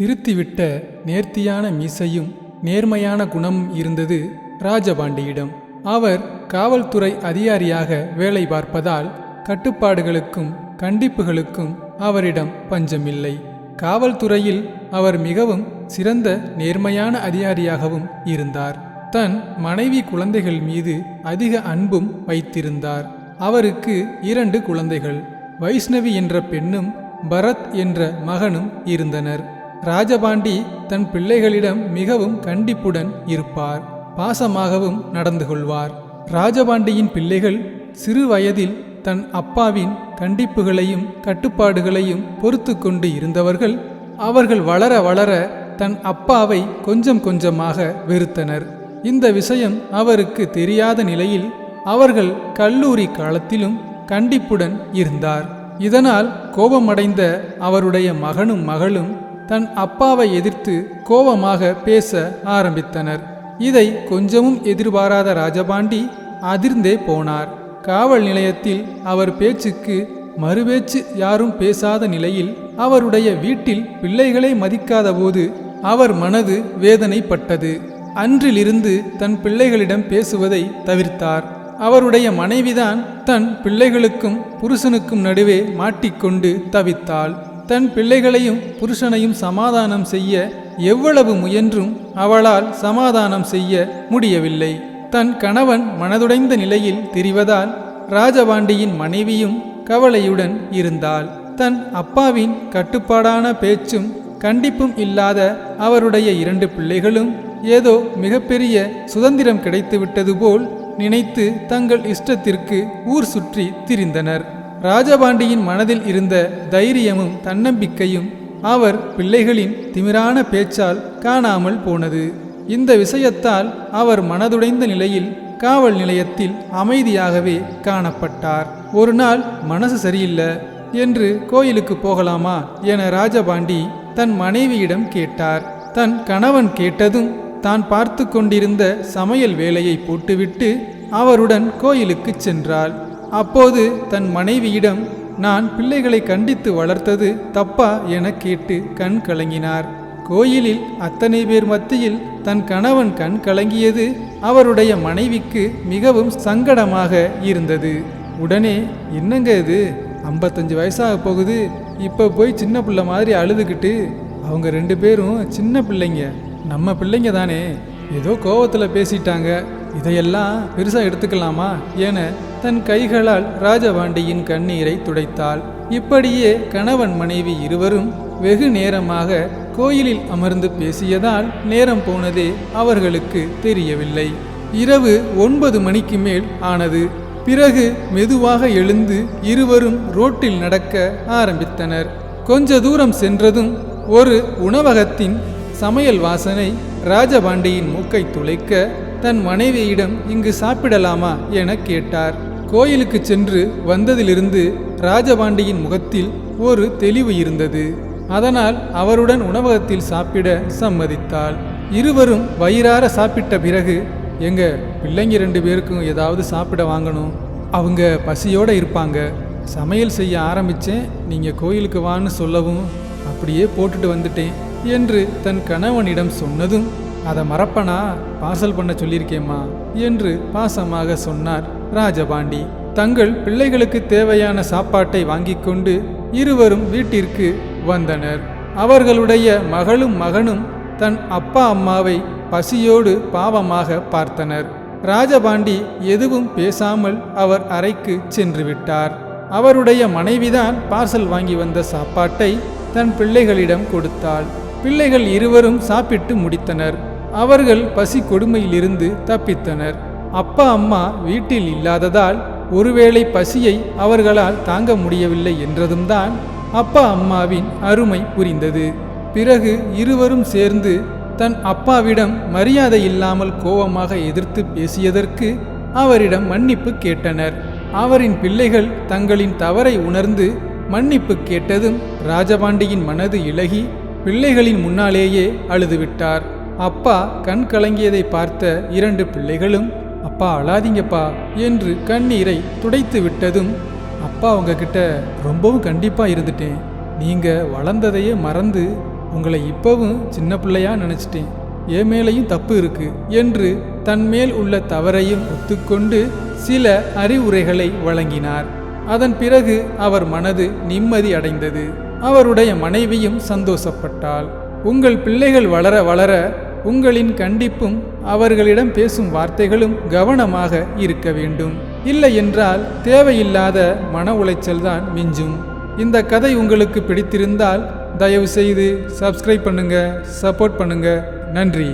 திருத்திவிட்ட நேர்த்தியான மீசையும் நேர்மையான குணமும் இருந்தது ராஜபாண்டியிடம். அவர் காவல்துறை அதிகாரியாக வேலை பார்ப்பதால் கட்டுப்பாடுகளுக்கும் கண்டிப்புகளுக்கும் அவரிடம் பஞ்சமில்லை. காவல்துறையில் அவர் மிகவும் சிறந்த நேர்மையான அதிகாரியாகவும் இருந்தார். தன் மனைவி குழந்தைகள் மீது அதிக அன்பும் வைத்திருந்தார். அவருக்கு இரண்டு குழந்தைகள் வைஷ்ணவி என்ற பெண்ணும் பரத் என்ற மகனும் இருந்தனர். ராஜபாண்டி தன் பிள்ளைகளிடம் மிகவும் கண்டிப்புடன் இருப்பார். பாசமாகவும் நடந்து கொள்வார். ராஜபாண்டியின் பிள்ளைகள் சிறு வயதில் தன் அப்பாவின் கண்டிப்புகளையும் கட்டுப்பாடுகளையும் பொறுத்து கொண்டு இருந்தவர்கள் அவர்கள் வளர வளர தன் அப்பாவை கொஞ்சம் கொஞ்சமாக வெறுத்தனர். இந்த விஷயம் அவருக்கு தெரியாத நிலையில் அவர்கள் கல்லூரி காலத்திலும் கண்டிப்புடன் இருந்தார். இதனால் கோபமடைந்த அவருடைய மகனும் மகளும் தன் அப்பாவை எதிர்த்து கோபமாக பேச ஆரம்பித்தனர். இதை கொஞ்சமும் எதிர்பாராத ராஜபாண்டி அதிர்ந்தே போனார். காவல் நிலையத்தில் அவர் பேச்சுக்கு மறுபேச்சு யாரும் பேசாத நிலையில் அவருடைய வீட்டில் பிள்ளைகளை மதிக்காதபோது அவர் மனது வேதனைப்பட்டது. அன்றிலிருந்து தன் பிள்ளைகளிடம் பேசுவதை தவிர்த்தார். அவருடைய மனைவிதான் தன் பிள்ளைகளுக்கும் புருஷனுக்கும் நடுவே மாட்டிக்கொண்டு தவித்தாள். தன் பிள்ளைகளையும் புருஷனையும் சமாதானம் செய்ய எவ்வளவு முயன்றும் அவளால் சமாதானம் செய்ய முடியவில்லை. தன் கணவன் மனதுடைந்த நிலையில் திரிவதால் ராஜபாண்டியின் மனைவியும் கவலையுடன் இருந்தாள். தன் அப்பாவின் கட்டுப்பாடான பேச்சும் கண்டிப்பும் இல்லாத அவருடைய இரண்டு பிள்ளைகளும் ஏதோ மிகப்பெரிய சுதந்திரம் கிடைத்துவிட்டது போல் நினைத்து தங்கள் இஷ்டத்திற்கு ஊர் சுற்றி திரிந்தனர். ராஜபாண்டியின் மனதில் இருந்த தைரியமும் தன்னம்பிக்கையும் அவர் பிள்ளைகளின் திமிரான பேச்சால் காணாமல் போனது. இந்த விஷயத்தால் அவர் மனதுடைந்த நிலையில் காவல் நிலையத்தில் அமைதியாகவே காணப்பட்டார். ஒரு நாள் மனசு சரியில்லை என்று கோயிலுக்கு போகலாமா? என ராஜபாண்டி தன் மனைவியிடம் கேட்டார். தன் கணவன் கேட்டதும் தான் பார்த்து கொண்டிருந்த சமையல் வேலையை போட்டுவிட்டு அவருடன் கோயிலுக்கு சென்றாள். அப்போது தன் மனைவியிடம் நான் பிள்ளைகளை கண்டித்து வளர்த்தது தப்பா? என கேட்டு கண் கலங்கினார். கோயிலில் அத்தனை பேர் மத்தியில் தன் கணவன் கண் கலங்கியது அவருடைய மனைவிக்கு மிகவும் சங்கடமாக இருந்தது. உடனே என்னங்க இது? ஐம்பத்தஞ்சு வயசாக போகுது. இப்போ போய் சின்ன பிள்ளை மாதிரி அழுதுகிட்டு அவங்க ரெண்டு பேரும் சின்ன பிள்ளைங்க. நம்ம பிள்ளைங்க தானே. ஏதோ கோவத்தில் பேசிட்டாங்க. இதையெல்லாம் பெருசாக எடுத்துக்கலாமா? என தன் கைகளால் ராஜபாண்டியின் கண்ணீரை துடைத்தாள். இப்படியே கணவன் மனைவி இருவரும் வெகு நேரமாக கோயிலில் அமர்ந்து பேசியதால் நேரம் போனதே அவர்களுக்கு தெரியவில்லை. இரவு ஒன்பது மணிக்கு மேல் ஆனது. பிறகு மெதுவாக எழுந்து இருவரும் ரோட்டில் நடக்க ஆரம்பித்தனர். கொஞ்ச தூரம் சென்றதும் ஒரு உணவகத்தின் சமையல் வாசனை ராஜபாண்டியின் மூக்கை துளைக்க தன் மனைவியிடம் இங்கு சாப்பிடலாமா என கேட்டார். கோயிலுக்கு சென்று வந்ததிலிருந்து ராஜபாண்டியின் முகத்தில் ஒரு தெளிவு இருந்தது. அதனால் அவருடன் உணவகத்தில் சாப்பிட சம்மதித்தாள். இருவரும் வயிறார சாப்பிட்ட பிறகு எங்க பிள்ளைங்க ரெண்டு பேருக்கும் ஏதாவது சாப்பிட வாங்கணும். அவங்க பசியோடு இருப்பாங்க. சமையல் செய்ய ஆரம்பித்தேன் நீங்கள் கோயிலுக்கு வான்னு சொல்லவும் அப்படியே போட்டுட்டு வந்துட்டேன் என்று தன் கணவனிடம் சொன்னதும் அதை மறப்பனா? பார்சல் பண்ண சொல்லியிருக்கேம்மா என்று பாசமாக சொன்னார் ராஜபாண்டி. தங்கள் பிள்ளைகளுக்கு தேவையான சாப்பாட்டை வாங்கிக் கொண்டு இருவரும் வீட்டிற்கு வந்தனர். அவர்களுடைய மகளும் மகனும் தன் அப்பா அம்மாவை பசியோடு பாவமாக பார்த்தனர். ராஜபாண்டி எதுவும் பேசாமல் அவர் அறைக்கு சென்று விட்டார். அவருடைய மனைவிதான் பார்சல் வாங்கி வந்த சாப்பாட்டை தன் பிள்ளைகளிடம் கொடுத்தாள். பிள்ளைகள் இருவரும் சாப்பிட்டு முடித்தனர். அவர்கள் பசி கொடுமையிலிருந்து தப்பித்தனர். அப்பா அம்மா வீட்டில் இல்லாததால் ஒருவேளை பசியை அவர்களால் தாங்க முடியவில்லை என்றதும் தான் அப்பா அம்மாவின் அருமை புரிந்தது. பிறகு இருவரும் சேர்ந்து தன் அப்பாவிடம் மரியாதை இல்லாமல் கோபமாக எதிர்த்து பேசியதற்கு அவரிடம் மன்னிப்பு கேட்டனர். அவரின் பிள்ளைகள் தங்களின் தவறை உணர்ந்து மன்னிப்பு கேட்டதும் ராஜபாண்டியின் மனது இலகி பிள்ளைகளின் முன்னாலேயே அழுதுவிட்டார். அப்பா கண் கலங்கியதை பார்த்த இரண்டு பிள்ளைகளும் அப்பா அழாதீங்கப்பா என்று கண்ணீரை துடைத்து விட்டதும் அப்பா உங்ககிட்ட ரொம்பவும் கண்டிப்பாக இருந்துட்டேன். நீங்கள் வளர்ந்ததையே மறந்து உங்களை இப்பவும் சின்ன பிள்ளையா நினச்சிட்டேன். என் மேலையும் தப்பு இருக்கு என்று தன்மேல் உள்ள தவறையும் ஒத்துக்கொண்டு சில அறிவுரைகளை வழங்கினார். அதன் பிறகு அவர் மனது நிம்மதி அடைந்தது. அவருடைய மனைவியும் சந்தோஷப்பட்டாள். உங்கள் பிள்ளைகள் வளர வளர உங்களின் கண்டிப்பும் அவர்களிடம் பேசும் வார்த்தைகளும் கவனமாக இருக்க வேண்டும். இல்லை என்றால் தேவையில்லாத மன உளைச்சல் தான் மிஞ்சும். இந்த கதை உங்களுக்கு பிடித்திருந்தால் தயவுசெய்து சப்ஸ்கிரைப் பண்ணுங்க சப்போர்ட் பண்ணுங்க. நன்றி.